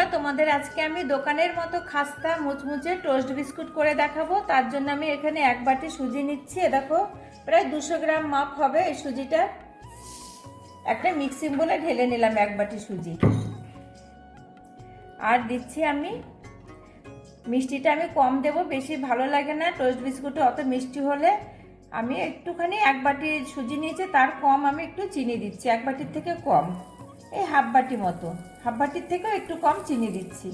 বন্ধুরা, তোমাদের আজকে আমি দোকানের মতো খাস্তা মুচমুচে টোস্ট বিস্কুট করে দেখাবো। তার জন্য আমি এখানে এক বাটি সুজি নিচ্ছি। দেখো, প্রায় দুশো গ্রাম মাপ হবে এই সুজিটা। একটা মিক্সিং বলে ঢেলে নিলাম এক বাটি সুজি। আর দিচ্ছি আমি, মিষ্টিটা আমি কম দেব, বেশি ভালো লাগে না টোস্ট বিস্কুটে অত মিষ্টি হলে। আমি একটুখানি এক বাটি সুজি নিয়েছি, তার কম আমি একটু চিনি দিচ্ছি, এক বাটির থেকে কম, এই হাফ বাটি মতো। হাফ বাটির থেকেও একটু কম চিনি দিচ্ছি।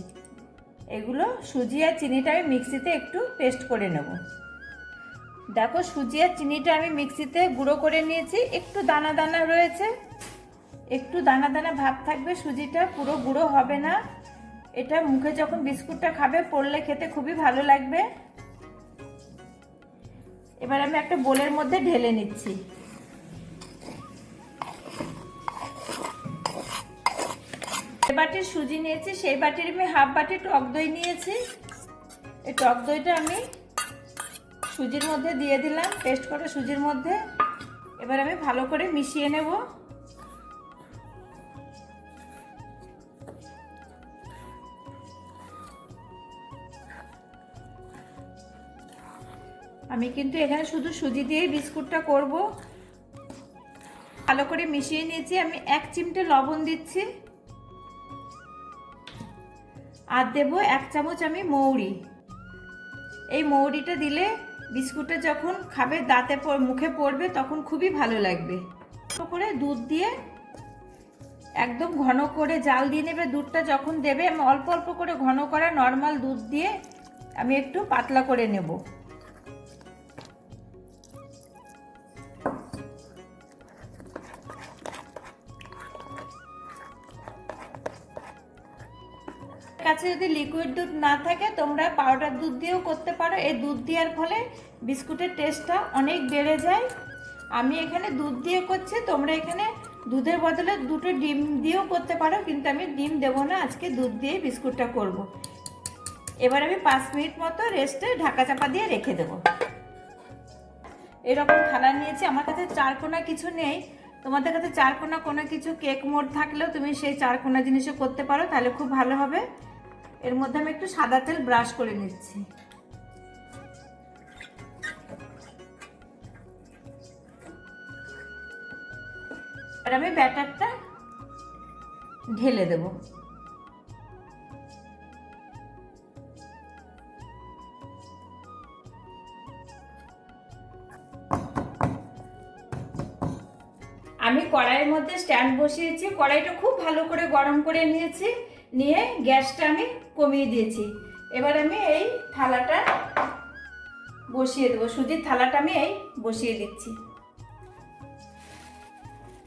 এগুলো সুজি আর চিনিটা আমি মিক্সিতে একটু পেস্ট করে নেব। দেখো সুজি আর চিনিটা আমি মিক্সিতে গুঁড়ো করে নিয়েছি। একটু দানা দানা রয়েছে। একটু দানা দানা ভাব থাকবে, সুজিটা পুরো গুঁড়ো হবে না। এটা মুখে যখন বিস্কুটটা খাবে, পড়লে খেতে খুবই ভালো লাগবে। এবার আমি একটা বোলের মধ্যে ঢেলে নিচ্ছি। বাটির সুজি নিয়েছি, সেই বাটির আমি হাফ বাটি টক দই নিয়েছি। এই টক দইটা আমি সুজির মধ্যে দিয়ে দিলাম পেস্ট করে সুজির মধ্যে। এবার আমি ভালো করে মিশিয়ে নেব। আমি কিন্তু এখানে শুধু সুজি দিয়েই বিস্কুটটা করব। ভালো করে মিশিয়ে নিয়েছি, আমি এক চিমটে লবণ দিচ্ছি। আর দেব এক চামচ আমি মৌরি। এই মৌরিটা দিলে বিস্কুটটা যখন খাবে, দাঁতে মুখে পড়বে, তখন খুবই ভালো লাগবে। করে দুধ দিয়ে একদম ঘন করে জাল দিয়ে নেবে। দুধটা যখন দেবে, অল্প অল্প করে ঘন করা নর্মাল দুধ দিয়ে আমি একটু পাতলা করে নেব। কাছে যদি লিকুইড দুধ না থাকে, তোমরা পাউডার দুধ দিয়েও করতে পারো। এই দুধ দেওয়ার ফলে বিস্কুটের টেস্টটা অনেক বেড়ে যায়। আমি এখানে দুধ দিয়ে করছি, তোমরা এখানে দুধের বদলে দুটো ডিম দিয়েও করতে পারো, কিন্তু আমি ডিম দেবো না, আজকে দুধ দিয়ে বিস্কুটটা করব। এবার আমি পাঁচ মিনিট মতো রেস্টে ঢাকা চাপা দিয়ে রেখে দেবো। এরকম থালা নিয়েছি, আমার কাছে চার কোনা কিছু নেই। তোমাদের কাছে চার কোনা কিছু কেক মোড থাকলেও তুমি সেই চার কোনা জিনিসও করতে পারো, তাহলে খুব ভালো হবে। এর মধ্যে আমি একটু সাদা তেল ব্রাশ করে নিচ্ছি। আর আমি ব্যাটারটা ঢেলে দেব। আমি কড়াইয়ের মধ্যে স্ট্যান্ড বসিয়েছি। কড়াইটা খুব ভালো করে গরম করে নিয়েছি। নিয়ে গ্যাসটা আমি কমিয়ে দিয়েছি। এবার আমি এই থালাটা বসিয়ে দেবো। সুজির থালাটা আমি এই বসিয়ে দিচ্ছি।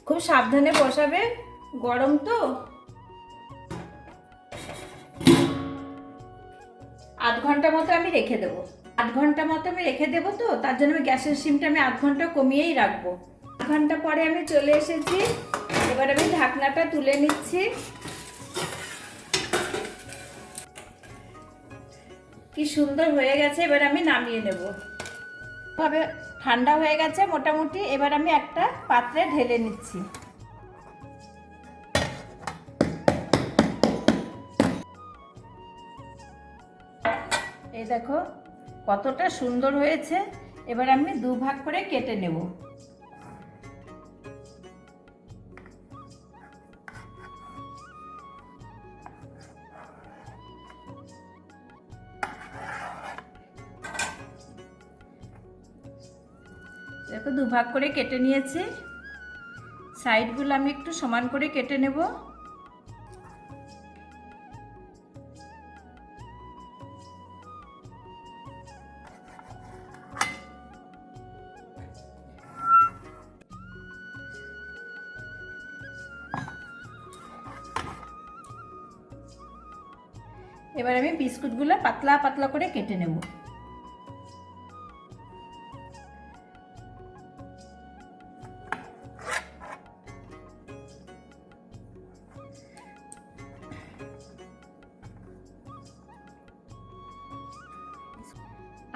খুব সাবধানে বসাবে। গরম তো। আধ ঘণ্টা মতো আমি রেখে দেবো। আধ ঘণ্টা মতো আমি রেখে দেবো তো, তার জন্য আমি গ্যাসের সিমটা আমি আধ ঘণ্টা কমিয়েই রাখব। আধ ঘণ্টা পরে আমি চলে এসেছি। এবার আমি ঢাকনাটা তুলে নিচ্ছি। কি সুন্দর হয়ে গেছে, এবার আমি নামিয়ে নেব। ভাবে ঠান্ডা হয়ে গেছে মোটামুটি, এবার আমি একটা পাত্রে ঢেলে নিচ্ছি। এই দেখো, কতটা সুন্দর হয়েছে। এবার আমি দু ভাগ করে কেটে নেব। দেখো দু ভাগ করে কেটে নিয়েছি। সাইডগুলো আমি একটু সমান করে কেটে নেব। এবার আমি বিস্কুটগুলো পাতলা পাতলা করে কেটে নেব।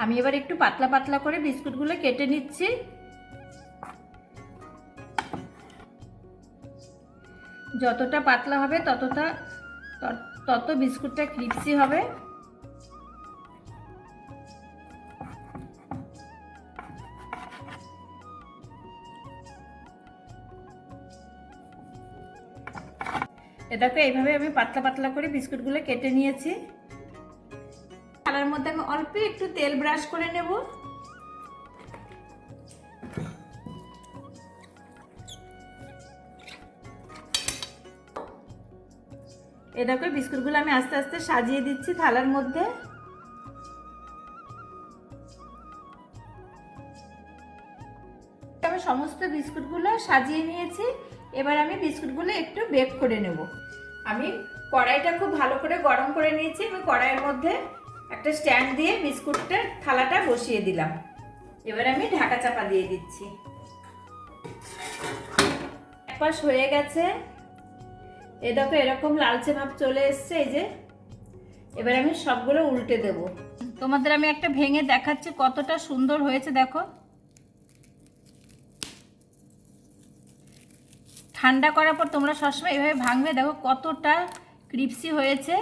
আমি এবার একটু পাতলা পাতলা করে বিস্কুটগুলো কেটে নিচ্ছি। যতটা পাতলা হবে ততটা, তত- বিস্কুটটা ক্রিপসি হবে। এটাকে এইভাবে আমি পাতলা পাতলা করে বিস্কুটগুলো কেটে নিয়েছি। থালার মধ্যে আমি অল্প একটু তেল ব্রাশ করে নেব। এ দেখো, বিস্কুটগুলো আমি আস্তে আস্তে সাজিয়ে দিচ্ছি থালার মধ্যে। আমি সমস্ত বিস্কুটগুলো সাজিয়ে নিয়েছি। এবার আমি বিস্কুটগুলো একটু বেক করে নেব। আমি কড়াইটা খুব ভালো করে গরম করে নিয়েছি। আমি কড়াইয়ের মধ্যে একটা স্ট্যান্ড দিয়ে বিস্কুটটার থালাটা বসিয়ে দিলাম। এবার আমি ঢাকা চাপা দিয়ে দিচ্ছি। এক পাশ হয়ে গেছে। এ দেখো এরকম লালচে ভাব চলে এসছে এই যে। এবার আমি সবগুলো উল্টে দেব। তোমাদের আমি একটা ভেঙে দেখাচ্ছি কতটা সুন্দর হয়েছে, দেখো। ঠান্ডা করার পর তোমরা সবসময় এভাবে ভাঙবে, দেখো কতটা ক্রিপসি হয়েছে।